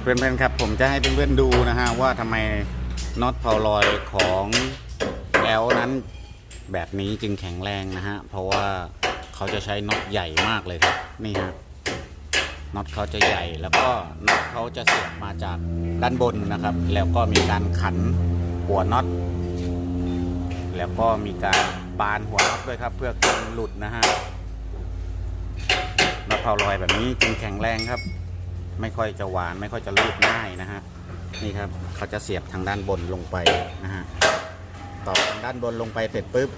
เพื่อนๆครับผมจะให้เพื่อนๆดูนะฮะว่าทำไมน็อตเพาลอยของแอลนั้นแบบนี้จึงแข็งแรงนะฮะ เพราะว่าเขาจะใช้น็อตใหญ่มากเลยครับ นี่ฮะน็อตเขาจะใหญ่แล้วก็น็อตเขาจะเสียบมาจากด้านบนนะครับ แล้วก็มีการขันหัวน็อตแล้วก็มีการบานหัวน็อตด้วยครับ เพื่อกันหลุดนะฮะน็อตเพาลอยแบบนี้จึงแข็งแรงครับ ไม่ค่อยจะหวานไม่ค่อยจะรูดง่ายนะฮะนี่ครับเขาจะเสียบทางด้านบนลงไปนะฮะต่อทางด้านบนลงไปเสร็จปุ๊บ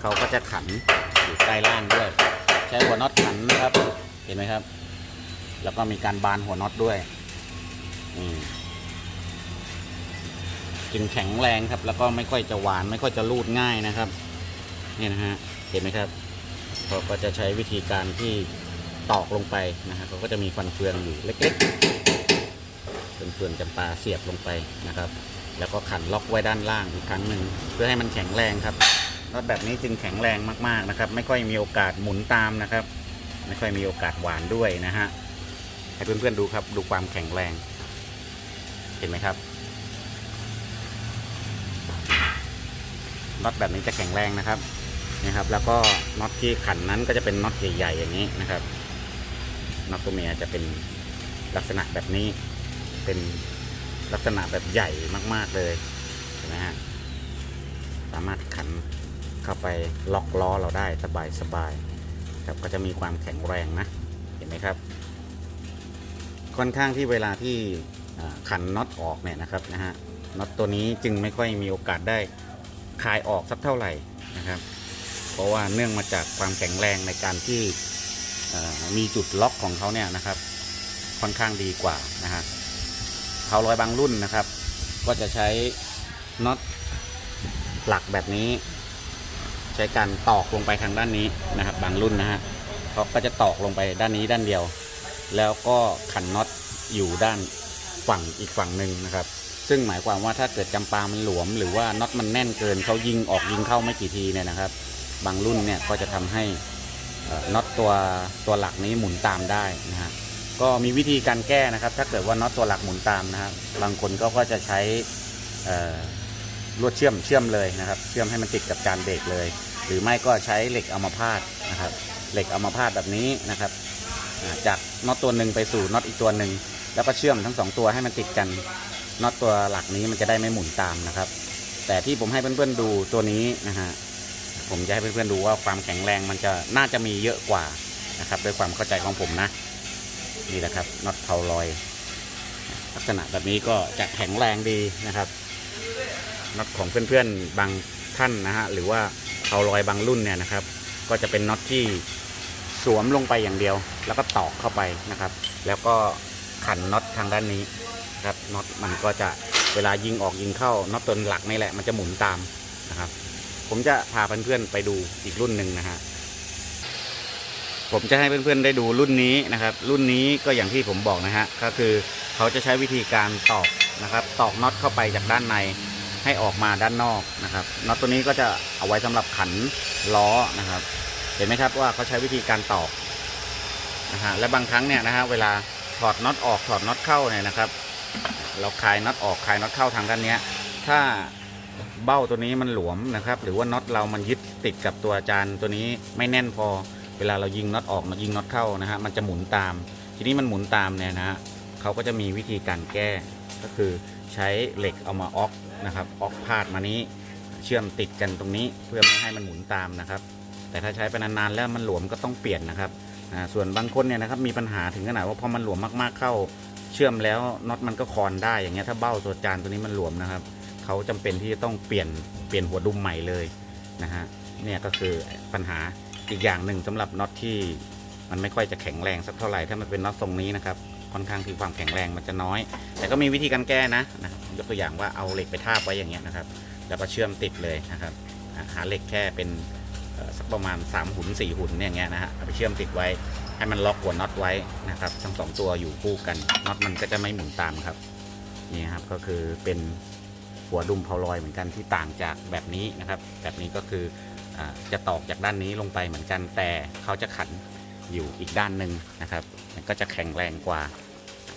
เขาก็จะขันอยู่ใต้ล่างด้วย ใช้หัวน็อตขันนะครับ เห็นไหมครับ แล้วก็มีการบานหัวน็อตด้วยจึงแข็งแรงครับ แล้วก็ไม่ค่อยจะหวานไม่ค่อยจะรูดง่ายนะครับนี่นะฮะเห็นไหมครับเขาก็จะใช้วิธีการที่ ตอกลงไปนะฮะเขาก็จะมีฟันเฟืองอยู่เล็กๆเป็นเฟืองจำปาเสียบลงไปนะครับ แล้วก็ขันล็อกไว้ด้านล่างอีกครั้งหนึ่งเพื่อให้มันแข็งแรงครับน็อตแบบนี้จึงแข็งแรงมากๆนะครับ ไม่ค่อยมีโอกาสหมุนตามนะครับ ไม่ค่อยมีโอกาสหวานด้วยนะฮะให้เพื่อนๆดูครับดูความแข็งแรง เห็นไหมครับน็อตแบบนี้จะแข็งแรงนะครับนะครับ แล้วก็น็อตที่ขันนั้นก็จะเป็นน็อตใหญ่ๆอย่างนี้นะครับ น็อตตัวเมียจะเป็นลักษณะแบบนี้ เป็นลักษณะแบบใหญ่มากๆเลยเห็นไหมฮะ สามารถขันเข้าไปล็อกล้อเราได้สบายสบายๆครับก็จะมีความแข็งแรงนะ เห็นไหมครับ ค่อนข้างที่เวลาที่ขันน็อตออกเนี่ยนะครับนะฮะ น็อตตัวนี้จึงไม่ค่อยมีโอกาสได้คลายออกสักเท่าไหร่นะครับ เพราะว่าเนื่องมาจากความแข็งแรงในการที่ มีจุดล็อกของเขาเนี่ยนะครับ ค่อนข้างดีกว่านะฮะเขาร้อยบางรุ่นนะครับ ก็จะใช้น็อตหลักแบบนี้ ใช้การตอกลงไปทางด้านนี้นะครับ บางรุ่นนะฮะเขาก็จะตอกลงไปด้านนี้ด้านเดียว แล้วก็ขันน็อตอยู่ด้านฝั่งอีกฝั่งหนึ่งนะครับ ซึ่งหมายความว่าถ้าเกิดจำปามันหลวม หรือว่าน็อตมันแน่นเกินเขายิงออกยิงเข้าไม่กี่ทีเนี่ยนะครับ บางรุ่นเนี่ยก็จะทำให้ น็อตตัวตัวหลักนี้หมุนตามได้นะฮะก็มีวิธีการแก้นะครับ ถ้าเกิดว่าน็อตตัวหลักหมุนตามนะฮะบบางคนก็ก็จะใช้ลวดเชื่อมเชื่อมเลยนะครับ เชื่อมให้มันติดกับจานเบรกเลย หรือไม่ก็ใช้เหล็กเอามาพาดนะครับ เหล็กเอามาพาดแบบนี้นะครับจากน็อตตัวหนึ่งไปสู่น็อตอีกตัวหนึ่งแล้วก็เชื่อมทั้งสองตัวให้มันติดกันน็อตตัวหลักนี้มันจะได้ไม่หมุนตามนะครับ แต่ที่ผมให้เพื่อนๆดูตัวนี้นะฮะ ผมจะให้เพื่อนๆดูว่าความแข็งแรงมันจะน่าจะมีเยอะกว่านะครับ ด้วยความเข้าใจของผมนะนี่แหละครับน็อตเพาลอยลักษณะแบบนี้ก็จะแข็งแรงดีนะครับน็อตของเพื่อนๆบางท่านนะฮะหรือว่าเพาลอยบางรุ่นเนี่ยนะครับ ก็จะเป็นน็อตที่สวมลงไปอย่างเดียว แล้วก็ตอกเข้าไปนะครับ แล้วก็ขันน็อตทางด้านนี้นะครับน็อตมันก็จะเวลายิงออกยิงเข้าน็อตตัวหลักนี่แหละมันจะหมุนตามนะครับ ผมจะพาเพื่อนๆไปดูอีกรุ่นหนึ่งนะฮะผมจะให้เพื่อนๆได้ดูรุ่นนี้นะครับ รุ่นนี้ก็อย่างที่ผมบอกนะฮะก็คือเขาจะใช้วิธีการตอกนะครับตอกน็อตเข้าไปจากด้านในให้ออกมาด้านนอกนะครับน็อตตัวนี้ก็จะเอาไว้สำหรับขันล้อนะครับ เห็นไหมครับว่าเขาใช้วิธีการตอกนะฮะและบางครั้งเนี่ยนะฮะเวลาถอดน็อตออกถอดน็อตเข้าเนี่ยนะครับ เราคลายน็อตออกคลายน็อตเข้าทางด้านเนี้ยถ้า เบ้าตัวนี้มันหลวมนะครับ หรือว่าน็อตเรามันยึดติดกับตัวจานตัวนี้ไม่แน่นพอ เวลาเรายิงน็อตออกยิงน็อตเข้านะฮะมันจะหมุนตาม ทีนี้มันหมุนตามเนี่ยนะฮะเขาก็จะมีวิธีการแก้ก็คือใช้เหล็กเอามาออกนะครับออกพาดมานี้เชื่อมติดกันตรงนี้เพื่อไม่ให้มันหมุนตามนะครับ แต่ถ้าใช้ไปนานๆแล้วมันหลวมก็ต้องเปลี่ยนนะครับส่วนบางคนเนี่ยนะครับมีปัญหาถึงขนาดว่าพอมันหลวมมากๆเข้า เชื่อมแล้วน็อตมันก็คอนได้อย่างเงี้ยถ้าเบ้าตัวจานตัวนี้มันหลวมนะครับ เขาจำเป็นที่จะต้องเปลี่ยนเปลี่ยนหัวดุมใหม่เลยนะฮะเนี่ยก็คือปัญหาอีกอย่างหนึ่งสำหรับน็อตที่มันไม่ค่อยจะแข็งแรงสักเท่าไหร่ถ้ามันเป็นน็อตทรงนี้นะครับค่อนข้างที่ความแข็งแรงมันจะน้อย แต่ก็มีวิธีการแก้นะนะยกตัวอย่างว่าเอาเหล็กไปทาบไว้อย่างเงี้ยนะครับ แล้วก็เชื่อมติดเลยนะครับ หาเหล็กแค่เป็นสักประมาณ 3 หุ่น4หุ่นเนี่ยอย่างเงี้ยนะฮะเอาไปเชื่อมติดไว้ ให้มันล็อกหัวน็อตไว้นะครับ ทั้งสองตัวอยู่คู่กันน็อตมันก็จะไม่หมุนตามครับนี่ครับก็คือเป็น หัวดุมเพาลอยเหมือนกันที่ต่างจากแบบนี้นะครับ แบบนี้ก็คืออจะตอกจากด้านนี้ลงไปเหมือนกันแต่เขาจะขันอยู่อีกด้านหนึ่งนะครับก็จะแข็งแรงกว่า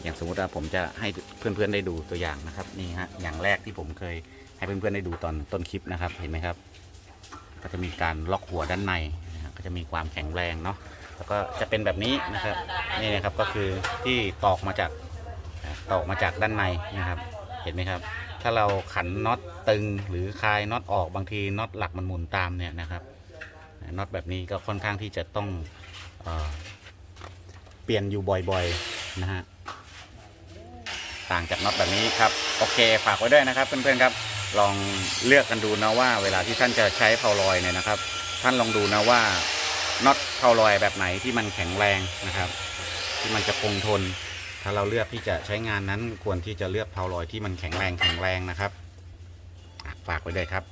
อย่างสมมุติว่าผมจะให้เพื่อนๆได้ดูตัวอย่างนะครับนี่ฮะอย่างแรกที่ผมเคยให้เพื่อนๆได้ดูตอนต้นคลิปนะครับเห็นไหมครับ ก็จะมีการล็อกหัวด้านในนะครับก็จะมีความแข็งแรงเนาะแล้วก็จะเป็นแบบนี้นะครับนี่นะครับก็คือที่ตอกมาจากตอกมาจากด้านในนะครับ เห็นไหมครับ ถ้าเราขันน็อตตึงหรือคลายน็อตออกบางทีน็อตหลักมันหมุนตามเนี่ยนะครับน็อตแบบนี้ก็ค่อนข้างที่จะต้องเอเปลี่ยนอยู่บ่อยๆนะฮะต่างจากน็อตแบบนี้ครับโอเคฝากไว้ด้วยนะครับเพื่อนๆครับลองเลือกกันดูนะว่า เวลาที่ท่านจะใช้เพาลอยเนี่ยนะครับ ท่านลองดูนะว่าน็อตเพาลอยแบบไหนที่มันแข็งแรงนะครับ ที่มันจะคงทน ถ้าเราเลือกที่จะใช้งานนั้นควรที่จะเลือกเพาลอยที่มันแข็งแรงแข็งแรงนะครับฝากไว้ด้วยครับ